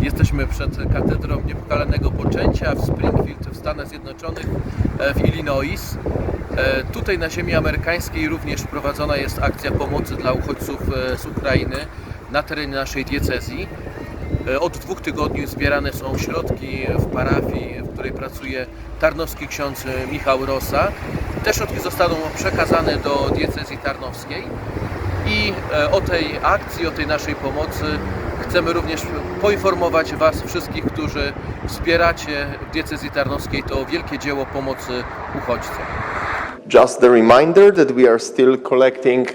Jesteśmy przed katedrą Niepokalanego Poczęcia w Springfield w Stanach Zjednoczonych e, w Illinois. E, Tutaj na ziemi amerykańskiej również prowadzona jest akcja pomocy dla uchodźców e, z Ukrainy na terenie naszej diecezji. Od dwóch tygodni zbierane są środki w parafii, w której pracuje tarnowski ksiądz Michał Rosa. Te środki zostaną przekazane do diecezji tarnowskiej i o tej akcji, o tej naszej pomocy chcemy również poinformować Was wszystkich, którzy wspieracie w diecezji tarnowskiej to wielkie dzieło pomocy uchodźcom. Just the reminder that we are still collecting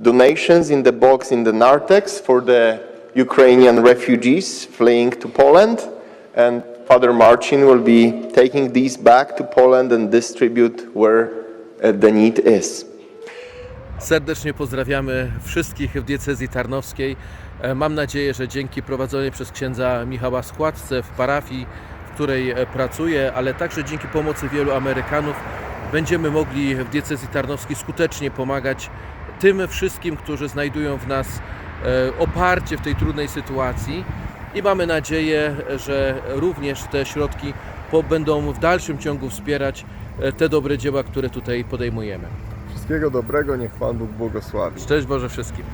donations in the box in the Narthex for the Ukrainian refugees fleeing to Poland. And Father Marcin will be taking these back to Poland and distribute where uh, the need is. Serdecznie pozdrawiamy wszystkich w diecezji tarnowskiej. E, Mam nadzieję, że dzięki prowadzonej przez księdza Michała składce w parafii, w której e, pracuję, ale także dzięki pomocy wielu Amerykanów, będziemy mogli w diecezji tarnowskiej skutecznie pomagać tym wszystkim, którzy znajdują w nas e, oparcie w tej trudnej sytuacji. I mamy nadzieję, że również te środki będą w dalszym ciągu wspierać te dobre dzieła, które tutaj podejmujemy. Wszystkiego dobrego, niech Pan Bóg błogosławi. Szczęść Boże wszystkim.